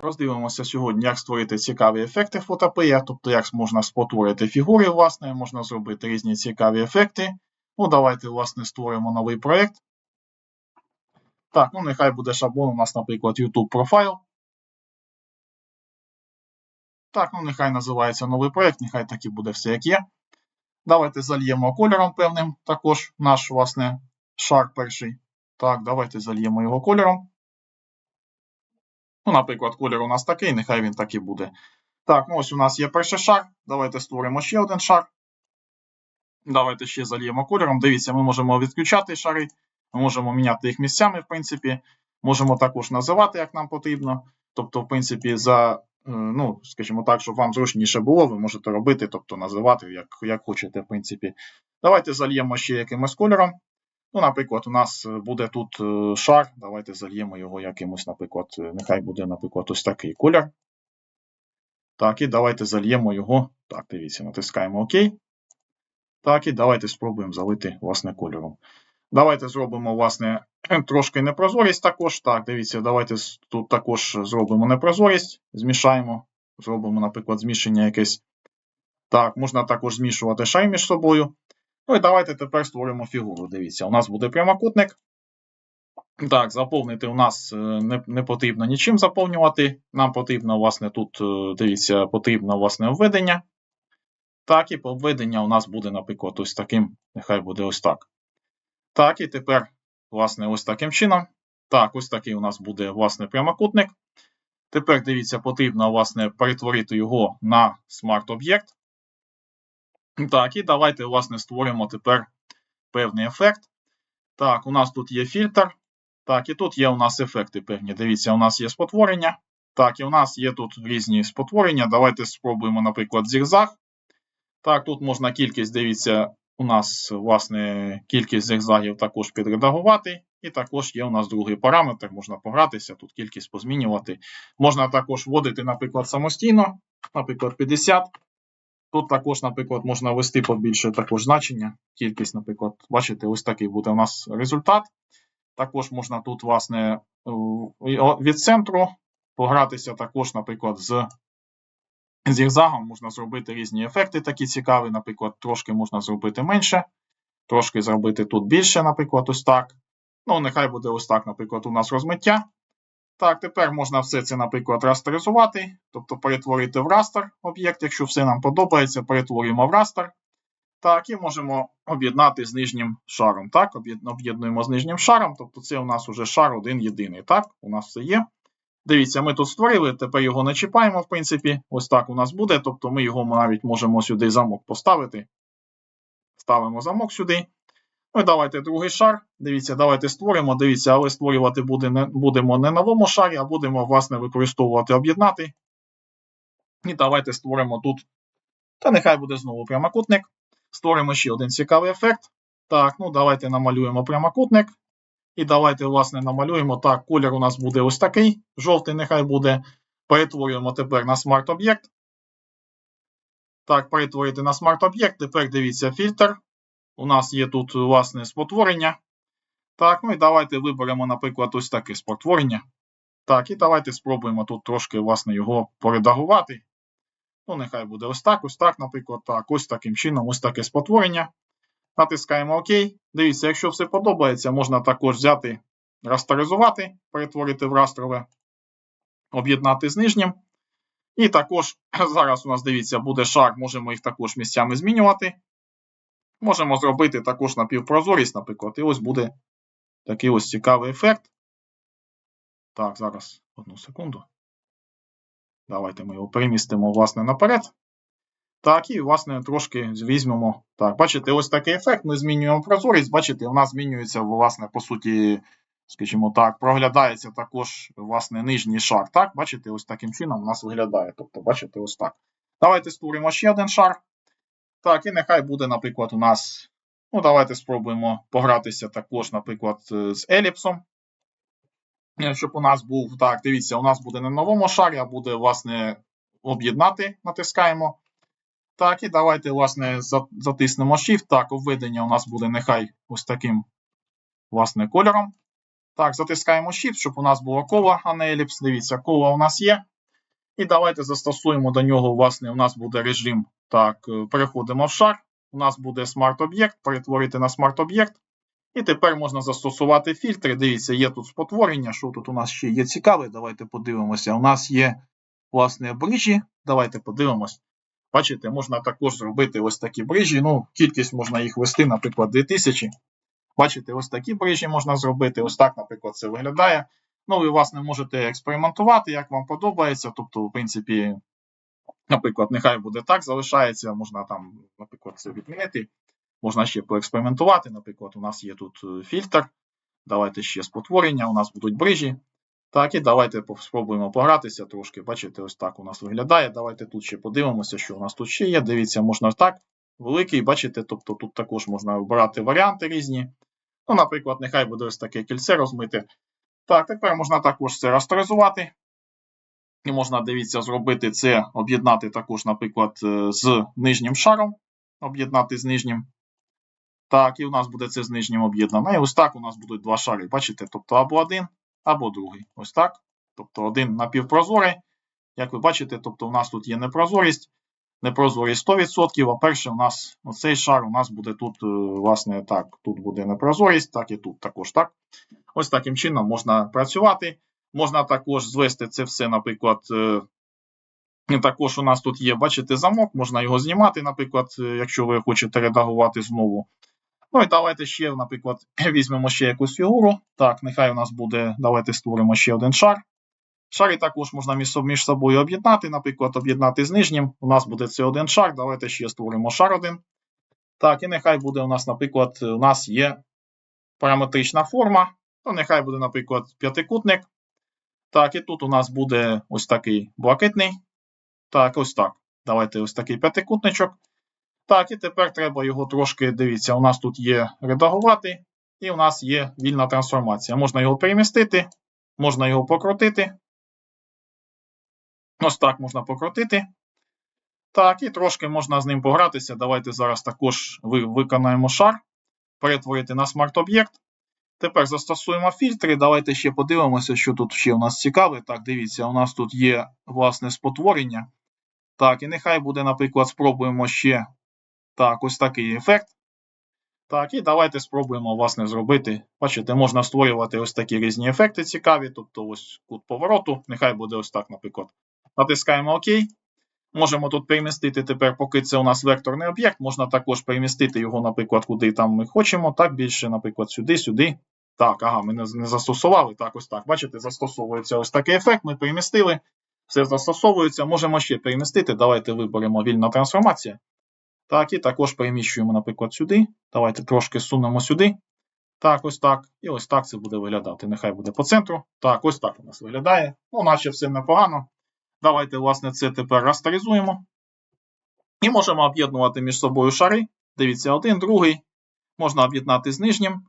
Роздивимося сьогодні, як створити цікаві ефекти фотопея, тобто як можна спотворити фігури, власне, можна зробити різні цікаві ефекти. Ну, давайте, власне, створимо новий проєкт. Так, ну нехай буде шаблон у нас, наприклад, YouTube профайл. Так, ну нехай називається новий проєкт, нехай так і буде все як є. Давайте зальємо кольором певним також наш, власне, шар перший. Так, давайте зальємо його кольором. Ну, наприклад, колір у нас такий, нехай він так і буде. Так, ну ось у нас є перший шар. Давайте створимо ще один шар. Давайте ще зальємо кольором. Дивіться, ми можемо відключати шари, ми можемо міняти їх місцями, в принципі. Можемо також називати, як нам потрібно. Тобто, в принципі, за, е, ну, скажімо так, щоб вам зручніше було, ви можете робити, тобто називати, як, як хочете, в принципі. Давайте зальємо ще якимось кольором. Ну, наприклад, у нас буде тут е, шар. Давайте зальємо його якимось, наприклад, е, нехай буде, наприклад, ось такий колір. Так, і давайте зальємо його. Так, дивіться, натискаємо ОК. Так, і давайте спробуємо залити, власне, кольором. Давайте зробимо, власне, трошки непрозорість також. Так, дивіться, давайте тут також зробимо непрозорість, змішаємо. Зробимо, наприклад, змішання якесь. Так, можна також змішувати шари між собою. Ну і давайте тепер створимо фігуру. Дивіться, у нас буде прямокутник. Так, заповнити у нас е, не не потрібно нічим заповнювати. Нам потрібно, власне, тут, е, дивіться, потрібно власне введення. Так, і по введення у нас буде, наприклад, ось таким, нехай буде ось так. Так, і тепер, власне, ось таким чином. Так, ось такий у нас буде, власне, прямокутник. Тепер, дивіться, потрібно, власне, перетворити його на смарт-об'єкт. Так, і давайте, власне, створимо тепер певний ефект. Так, у нас тут є фільтр. Так, і тут є у нас ефекти певні. Дивіться, у нас є спотворення. Так, і у нас є тут різні спотворення. Давайте спробуємо, наприклад, зігзаг. Так, тут можна кількість, дивіться, у нас, власне, кількість зигзагів також підредагувати. І також є у нас другий параметр, можна погратися, тут кількість позмінювати. Можна також вводити, наприклад, самостійно, наприклад, 50. Тут також, наприклад, можна ввести побільше також значення. Кількість, наприклад, бачите, ось такий буде у нас результат. Також можна тут, власне, від центру погратися також, наприклад, з зігзагом. Можна зробити різні ефекти такі цікаві. Наприклад, трошки можна зробити менше, трошки зробити тут більше, наприклад, ось так. Ну, нехай буде ось так, наприклад, у нас розмиття. Так, тепер можна все це, наприклад, растеризувати, тобто перетворити в растер об'єкт. Якщо все нам подобається, перетворюємо в растер. Так, і можемо об'єднати з нижнім шаром. Так, об'єднуємо з нижнім шаром, тобто це у нас вже шар один єдиний. Так, у нас все є. Дивіться, ми тут створили, тепер його не чіпаємо, в принципі. Ось так у нас буде. Тобто ми його навіть можемо сюди замок поставити. Ставимо замок сюди. Ну давайте другий шар. Дивіться, давайте створимо. Дивіться, але створювати буде не, будемо не новому шарі, а будемо, власне, використовувати об'єднати. І давайте створимо тут. Та нехай буде знову прямокутник. Створимо ще один цікавий ефект. Так, ну давайте намалюємо прямокутник. І давайте, власне, намалюємо. Так, колір у нас буде ось такий. Жовтий нехай буде. Перетворюємо тепер на смарт-об'єкт. Так, перетворити на смарт-об'єкт. Тепер дивіться фільтр. У нас є тут, власне, спотворення. Так, ну і давайте виберемо, наприклад, ось таке спотворення. Так, і давайте спробуємо тут трошки, власне, його поредагувати. Ну, нехай буде ось так, ось так, наприклад, так, ось таким чином, ось таке спотворення. Натискаємо ОК. Дивіться, якщо все подобається, можна також взяти, растеризувати, перетворити в растрове, об'єднати з нижнім. І також зараз у нас, дивіться, буде шар, можемо їх також місцями змінювати. Можемо зробити також напівпрозорість, наприклад, і ось буде такий ось цікавий ефект. Так, зараз одну секунду. Давайте ми його перемістимо, власне, наперед. Так, і, власне, трошки візьмемо. Так, бачите, ось такий ефект. Ми змінюємо прозорість. Бачите, у нас змінюється, власне, по суті, скажімо так, проглядається також, власне, нижній шар. Так, бачите, ось таким чином у нас виглядає. Тобто, бачите, ось так. Давайте створимо ще один шар. Так, і нехай буде, наприклад, у нас. Ну, давайте спробуємо погратися також, наприклад, з еліпсом. Щоб у нас був, так, дивіться, у нас буде на новому шарі, а буде, власне, об'єднати, натискаємо. Так, і давайте, власне, затиснемо Shift. Так, обведення у нас буде нехай ось таким, власне, кольором. Так, затискаємо Shift, щоб у нас було коло, а не еліпс. Дивіться, коло у нас є. І давайте застосуємо до нього, власне, у нас буде режим. Так, е, переходимо в шар. У нас буде смарт-об'єкт, перетворити на смарт-об'єкт. І тепер можна застосувати фільтри. Дивіться, є тут спотворення. Що тут у нас ще є цікаве? Давайте подивимося. У нас є, власне, брижі. Давайте подивимось. Бачите, можна також зробити ось такі брижі. Ну, кількість можна їх вести, наприклад, 2000. Бачите, ось такі брижі можна зробити. Ось так, наприклад, це виглядає. Ну, ви, власне, можете експериментувати, як вам подобається. Тобто, в принципі, наприклад, нехай буде так, залишається, можна там, наприклад, це відмінити. Можна ще поекспериментувати. Наприклад, у нас є тут е, фільтр. Давайте ще спотворення, у нас будуть брижі. Так, і давайте спробуємо погратися трошки. Бачите, ось так у нас виглядає. Давайте тут ще подивимося, що у нас тут ще є. Дивіться, можна так. Великий, бачите, тобто тут також можна обирати варіанти різні. Ну, наприклад, нехай буде ось таке кільце розмите. Так, тепер можна також це растеризувати. І можна, дивіться, зробити це, об'єднати також, наприклад, е, з нижнім шаром. Об'єднати з нижнім. Так, і у нас буде це з нижнім об'єднано. І ось так у нас будуть два шари. Бачите? Тобто або один, або другий. Ось так. Тобто один напівпрозорий. Як ви бачите, тобто у нас тут є непрозорість. Непрозорість 100%, а перше у нас оцей шар у нас буде тут, е, власне, так, тут буде непрозорість, так і тут також так. Ось таким чином можна працювати. Можна також звести це все, наприклад. е, також у нас тут є, бачите, замок, можна його знімати, наприклад, е, якщо ви хочете редагувати знову. Ну і давайте ще, наприклад, візьмемо ще якусь фігуру. Так, нехай у нас буде, давайте створимо ще один шар. Шари також можна між, між собою об'єднати, наприклад, об'єднати з нижнім. У нас буде це один шар. Давайте ще створимо шар один. Так, і нехай буде у нас, наприклад, у нас є параметрична форма. То нехай буде, наприклад, п'ятикутник. Так, і тут у нас буде ось такий блакитний. Так, ось так. Давайте ось такий п'ятикутничок. Так, і тепер треба його трошки, дивіться, у нас тут є редагувати, і у нас є вільна трансформація. Можна його перемістити, можна його покрутити. Ось так можна покрутити. Так, і трошки можна з ним погратися. Давайте зараз також виконаємо шар, перетворити на смарт-об'єкт. Тепер застосуємо фільтри. Давайте ще подивимося, що тут ще у нас цікаве. Так, дивіться, у нас тут є власне спотворення. Так, і нехай буде, наприклад, спробуємо ще так, ось такий ефект. Так, і давайте спробуємо, власне, зробити. Бачите, можна створювати ось такі різні ефекти цікаві. Тобто ось кут повороту. Нехай буде ось так, наприклад. Натискаємо ОК. Можемо тут перемістити тепер, поки це у нас векторний об'єкт, можна також перемістити його, наприклад, куди там ми хочемо. Так, більше, наприклад, сюди, сюди. Так, ага, ми не, не застосували. Так, ось так. Бачите, застосовується ось такий ефект. Ми перемістили. Все застосовується. Можемо ще перемістити. Давайте виберемо вільна трансформація. Так, і також переміщуємо, наприклад, сюди. Давайте трошки сунемо сюди. Так, ось так. І ось так це буде виглядати. Нехай буде по центру. Так, ось так у нас виглядає. Ну, наче все непогано. Давайте, власне, це тепер растеризуємо. І можемо об'єднувати між собою шари. Дивіться, один, другий. Можна об'єднати з нижнім.